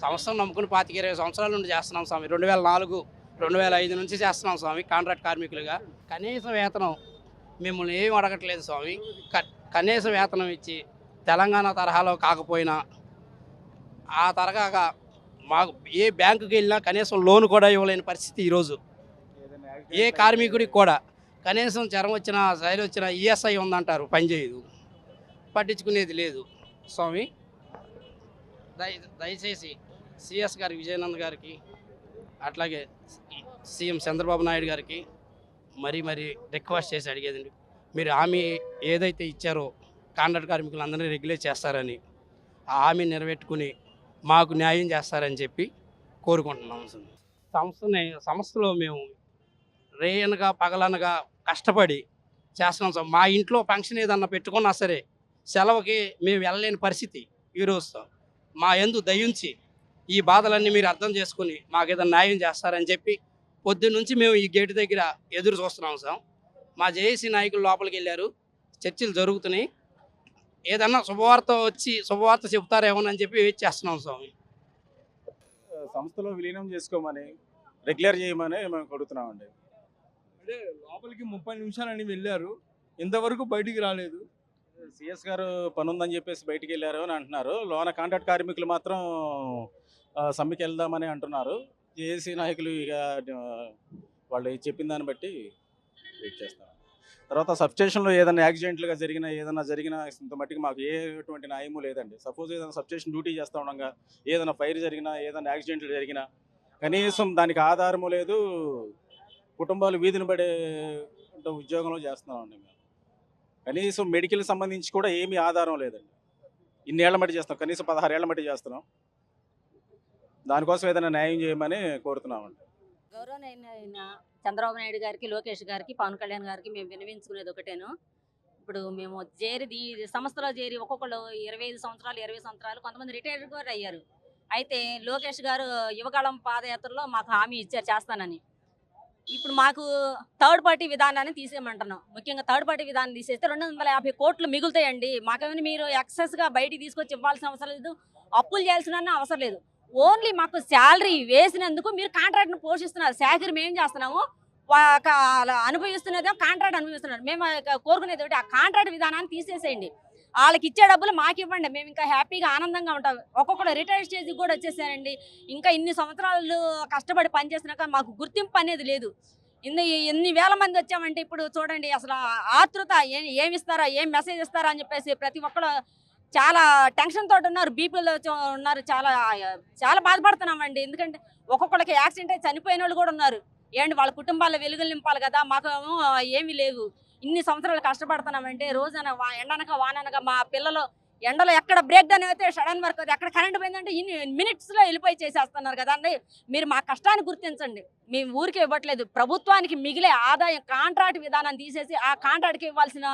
సంవత్సరం నమ్ముకుని పాతిక ఇరవై సంవత్సరాల నుండి చేస్తున్నాం స్వామి. రెండు వేల నాలుగు రెండు వేల ఐదు నుంచి చేస్తున్నాం స్వామి కాంట్రాక్ట్ కార్మికులుగా. కనీస వేతనం మిమ్మల్ని ఏం అడగట్లేదు స్వామి. క- కనీస వేతనం ఇచ్చి తెలంగాణ తరహాలో కాకపోయినా ఆ తరహాగా మాకు ఏ బ్యాంకుకి వెళ్ళినా కనీసం లోన్ కూడా ఇవ్వలేని పరిస్థితి ఈరోజు. ఏ కార్మికుడికి కూడా కనీసం చరం వచ్చినా శైలి వచ్చినా ఈఎస్ఐ ఉందంటారు పనిచేయదు పట్టించుకునేది లేదు. స్వామి దయ దయచేసి సిఎస్ గారి విజయనంద్ గారికి అట్లాగే సీఎం చంద్రబాబు నాయుడు గారికి మరీ మరీ రిక్వెస్ట్ చేసి అడిగేదండి మీరు హామీ ఏదైతే ఇచ్చారో కాంట్రాక్ట్ కార్మికులందరినీ రెగ్యులేట్ చేస్తారని ఆ హామీ నెరవేర్చుకుని మాకు న్యాయం చేస్తారని చెప్పి కోరుకుంటున్నాం సార్. సంస్థని సంస్థలో మేము రేయనగా పగలనగా కష్టపడి చేస్తున్నాం సార్. మా ఇంట్లో ఫంక్షన్ ఏదన్నా పెట్టుకున్నా సరే సెలవుకి మేము వెళ్ళలేని పరిస్థితి ఈరోజు మా ఎందు దయించి ఈ బాధలన్నీ మీరు అర్థం చేసుకుని మాకు ఏదైనా న్యాయం చేస్తారని చెప్పి పొద్దున్న నుంచి మేము ఈ గేటు దగ్గర ఎదురు చూస్తున్నాం సార్. మా జేఏసీ నాయకులు లోపలికి వెళ్ళారు. చర్చలు జరుగుతున్నాయి. ఏదన్నా శుభవార్త వచ్చి శుభవార్త చెప్తారేమోనని చెప్పి వెయిట్ చేస్తున్నాం స్వామి. సంస్థలో విలీనం చేసుకోమని రెగ్యులర్ చేయమని మేము కొడుతున్నామండి అంటే లోపలికి ముప్పై నిమిషాలని వెళ్ళారు. ఇంతవరకు బయటికి రాలేదు. సిఎస్ గారు పని ఉందని చెప్పేసి బయటికి వెళ్ళారు అని అంటున్నారు. లోన కాంట్రాక్ట్ కార్మికులు మాత్రం సమ్మెకి వెళ్దామని అంటున్నారు. ఏసీ నాయకులు ఇక వాళ్ళు చెప్పిన దాన్ని బట్టి వెయిట్ చేస్తాం. తర్వాత సబ్స్టేషన్లో ఏదైనా యాక్సిడెంట్లుగా జరిగినా ఏదైనా జరిగినా ఇంత మట్టికి మాకు ఏటువంటి న్యాయము లేదండి. సపోజ్ ఏదైనా సబ్స్టేషన్ డ్యూటీ చేస్తూ ఉండగా ఏదైనా ఫైర్ జరిగినా ఏదైనా యాక్సిడెంట్లు జరిగినా కనీసం దానికి ఆధారము లేదు కుటుంబాలు వీధిని పడే ఉద్యోగంలో చేస్తున్నామండి మేము. కనీసం మెడికల్ సంబంధించి కూడా ఏమీ ఆధారం లేదండి. ఇన్నేళ్ళ మట్టి చేస్తాం కనీసం పదహారేళ్ళ మట్టి చేస్తున్నాం. దానికోసం ఏదైనా న్యాయం చేయమని కోరుతున్నామండి. గౌరవనైన చంద్రబాబు నాయుడు గారికి లోకేష్ గారికి పవన్ కళ్యాణ్ గారికి మేము వినవించుకునేది ఒకటేను. ఇప్పుడు మేము చేరి సంస్థలో చేరి ఒక్కొక్కళ్ళు ఇరవై ఐదు సంవత్సరాలు ఇరవై సంవత్సరాలు కొంతమంది రిటైర్డ్ కూడా అయ్యారు. అయితే లోకేష్ గారు యువకాలం పాదయాత్రలో మాకు హామీ ఇచ్చారు చేస్తానని. ఇప్పుడు మాకు థర్డ్ పార్టీ విధానాన్ని తీసేయమంటున్నాం. ముఖ్యంగా థర్డ్ పార్టీ విధానం తీసేస్తే రెండు వందల యాభై కోట్లు మిగులుతాయండి. మాకేమైనా మీరు ఎక్సెస్గా బయటికి తీసుకొచ్చి ఇవ్వాల్సిన అవసరం లేదు. అప్పులు చేయాల్సిన అవసరం లేదు. ఓన్లీ మాకు శాలరీ వేసినందుకు మీరు కాంట్రాక్ట్ను పోషిస్తున్నారు. శాఖరి మేము చేస్తున్నాము? ఒక అలా అనుభవిస్తున్నదేమో కాంట్రాక్ట్ అనుభవిస్తున్నారు. మేము కోరుకునేది ఒకటి ఆ కాంట్రాక్ట్ విధానాన్ని తీసేసేయండి. వాళ్ళకి ఇచ్చే డబ్బులు మాకు ఇవ్వండి. మేము ఇంకా హ్యాపీగా ఆనందంగా ఉంటాం. ఒక్కొక్కరు రిటైర్ స్టేజ్కి కూడా వచ్చేసారండి. ఇంకా ఇన్ని సంవత్సరాలు కష్టపడి పనిచేసినాక మాకు గుర్తింపు అనేది లేదు. ఇన్ని ఎన్ని వేల మంది వచ్చామంటే ఇప్పుడు చూడండి అసలు ఆతృత ఏ ఏమి ఇస్తారా ఏం మెసేజ్ ఇస్తారా అని చెప్పేసి ప్రతి ఒక్కరు చాలా టెన్షన్ తోటి ఉన్నారు బీపీలో ఉన్నారు చాలా చాలా బాధపడుతున్నామండి. ఎందుకంటే ఒక్కొక్కరికి యాక్సిడెంట్ అయి చనిపోయిన వాళ్ళు కూడా ఉన్నారు. ఏంటి వాళ్ళ కుటుంబాల వెలుగులు నింపాలి కదా మాకు ఏమీ లేవు. ఇన్ని సంవత్సరాలు కష్టపడుతున్నామంటే రోజన వా- ఎండనక వాననక మా పిల్లలు ఎండలో ఎక్కడ బ్రేక్ డౌన్ అయితే సడన్ వర్క్ అవుతుంది. ఎక్కడ కరెంట్ పోయిందంటే ఇన్ని మినిట్స్లో వెళ్ళిపోయి చేసేస్తున్నారు కదండి మీరు మా కష్టాన్ని గుర్తించండి. మేము ఊరికే ఇవ్వట్లేదు. ప్రభుత్వానికి మిగిలే ఆదాయం కాంట్రాక్ట్ విధానం తీసేసి ఆ కాంట్రాక్ట్కి ఇవ్వాల్సిన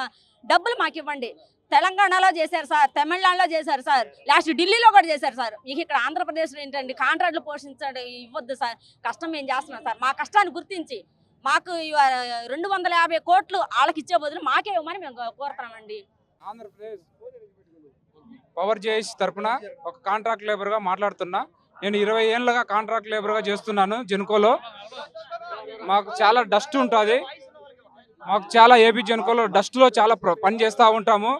డబ్బులు మాకు ఇవ్వండి. తెలంగాణలో చేశారు సార్ తమిళనాడులో చేశారు సార్ లాస్ట్ ఢిల్లీలో కూడా చేశారు సార్. మీకు ఇక్కడ ఆంధ్రప్రదేశ్లో ఏంటండి? కాంట్రాక్ట్లు పోషించండి ఇవ్వద్దు సార్. కష్టం మేము చేస్తున్నాం సార్? మా కష్టాన్ని గుర్తించి మాకు రెండు వందల యాభై కోట్లు వాళ్ళకి ఇచ్చే బదులు మాకే ఇవ్వమని మేము కోరుతున్నామండి. ఆంధ్రప్రదేశ్ పవర్ జేఎస్ తరపున ఒక కాంట్రాక్ట్ లేబర్గా మాట్లాడుతున్నా. నేను ఇరవై ఏళ్ళగా కాంట్రాక్ట్ లేబర్గా చేస్తున్నాను జెన్కోలో. మాకు చాలా డస్ట్ ఉంటుంది. మాకు చాలా ఏపీ జెన్కోలో డస్ట్లో చాలా పని చేస్తూ ఉంటాము.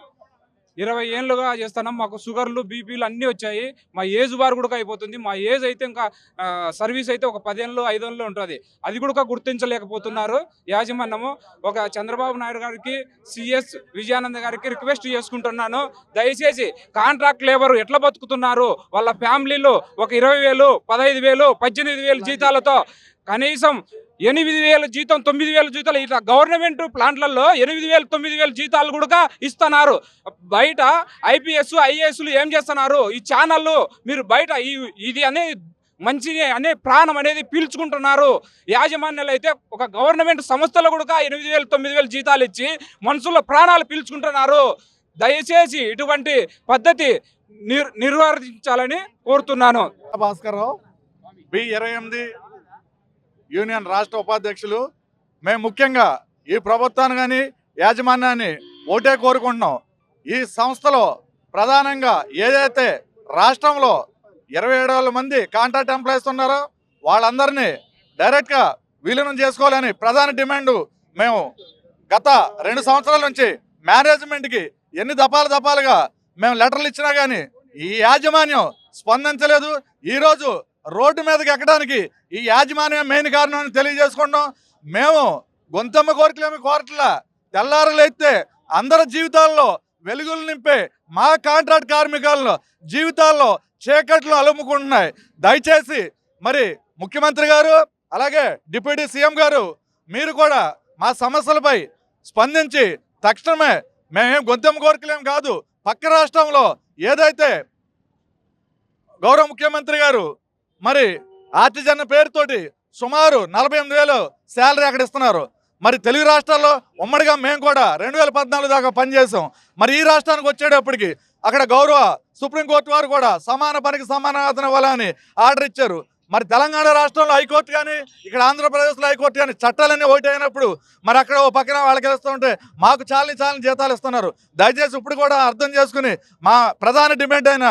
ఇరవై ఏళ్ళుగా చేస్తున్నాం. మాకు షుగర్లు బీపీలు అన్నీ వచ్చాయి. మా ఏజ్ బార్ కూడా అయిపోతుంది. మా ఏజ్ అయితే ఇంకా సర్వీస్ అయితే ఒక పదేళ్ళు ఐదేళ్ళు ఉంటుంది. అది కూడా గుర్తించలేకపోతున్నారు. యాజమాన్యము ఒక చంద్రబాబు నాయుడు గారికి సిఎస్ విజయానంద గారికి రిక్వెస్ట్ చేసుకుంటున్నాను. దయచేసి కాంట్రాక్ట్ లేబర్ ఎట్లా బతుకుతున్నారు? వాళ్ళ ఫ్యామిలీలు ఒక ఇరవై వేలు పదహైదు వేలు పద్దెనిమిది వేలు జీతాలతో కనీసం ఎనిమిది వేల జీతం తొమ్మిది వేల జీతాలు. ఇట్లా గవర్నమెంట్ ప్లాంట్లలో ఎనిమిది వేలు తొమ్మిది వేల జీతాలు కూడా ఇస్తున్నారు. బయట ఐపీఎస్ ఐఏఎస్లు ఏం చేస్తున్నారు? ఈ ఛానళ్ళు మీరు బయట ఈ ఇది అనే మంచి అనే ప్రాణం అనేది పీల్చుకుంటున్నారు. యాజమాన్యాలు అయితే ఒక గవర్నమెంట్ సంస్థలు కూడా ఎనిమిది వేలు తొమ్మిది వేలు జీతాలు ఇచ్చి మనుషుల ప్రాణాలు పీల్చుకుంటున్నారు. దయచేసి ఇటువంటి పద్ధతి నిర్ నిర్వర్తించాలని కోరుతున్నాను. భాస్కర్రావు బి ఇరవై ఎనిమిది యూనియన్ రాష్ట్ర ఉపాధ్యక్షులు. మేము ముఖ్యంగా ఈ ప్రభుత్వాన్ని కానీ యాజమాన్యాన్ని ఓటే కోరుకుంటున్నాం. ఈ సంస్థలో ప్రధానంగా ఏదైతే రాష్ట్రంలో ఇరవై ఏడు మంది కాంట్రాక్ట్ ఎంప్లాయీస్ ఉన్నారో వాళ్ళందరినీ డైరెక్ట్గా విలీనం చేసుకోవాలని ప్రధాన డిమాండ్ మేము గత రెండు సంవత్సరాల నుంచి మేనేజ్మెంట్కి ఎన్ని దపాలు దపాలుగా మేము లెటర్లు ఇచ్చినా కానీ ఈ యాజమాన్యం స్పందించలేదు. ఈరోజు రోడ్డు మీదకి ఎక్కడానికి ఈ యాజమాన్యం మెయిన్ కారణం అని తెలియజేసుకుంటాం మేము గొంతమ్మ కోరికలేమి కోరట్లా. తెల్లారలైతే అందరి జీవితాల్లో వెలుగులు నింపే మా కాంట్రాక్ట్ కార్మికులను జీవితాల్లో చీకట్లు అలుముకుంటున్నాయి. దయచేసి మరి ముఖ్యమంత్రి గారు అలాగే డిప్యూటీ సీఎం గారు మీరు కూడా మా సమస్యలపై స్పందించి తక్షణమే మేమేం గొంతెమ్మ కోరికలేం కాదు పక్క రాష్ట్రంలో ఏదైతే గౌరవ ముఖ్యమంత్రి గారు మరి ఆర్టిజన్ పేరుతోటి సుమారు నలభై ఎనిమిది వేలు శాలరీ అక్కడ ఇస్తున్నారు. మరి తెలుగు రాష్ట్రాల్లో ఉమ్మడిగా మేము కూడా రెండు వేల పద్నాలుగు దాకా పనిచేసాం మరి ఈ రాష్ట్రానికి వచ్చేటప్పటికి అక్కడ గౌరవ సుప్రీంకోర్టు వారు కూడా సమాన పనికి సమాన వేతనం ఇవ్వాలని ఆర్డర్ ఇచ్చారు. మరి తెలంగాణ రాష్ట్రంలో హైకోర్టు కానీ ఇక్కడ ఆంధ్రప్రదేశ్లో హైకోర్టు కానీ చట్టాలన్నీ ఒకటి అయినప్పుడు మరి అక్కడ ఓ పక్కన వాళ్ళకి వెళ్తుంటే మాకు చాలని చాలని జీతాలు ఇస్తున్నారు. దయచేసి ఇప్పుడు కూడా అర్థం చేసుకుని మా ప్రధాన డిమాండ్ అయిన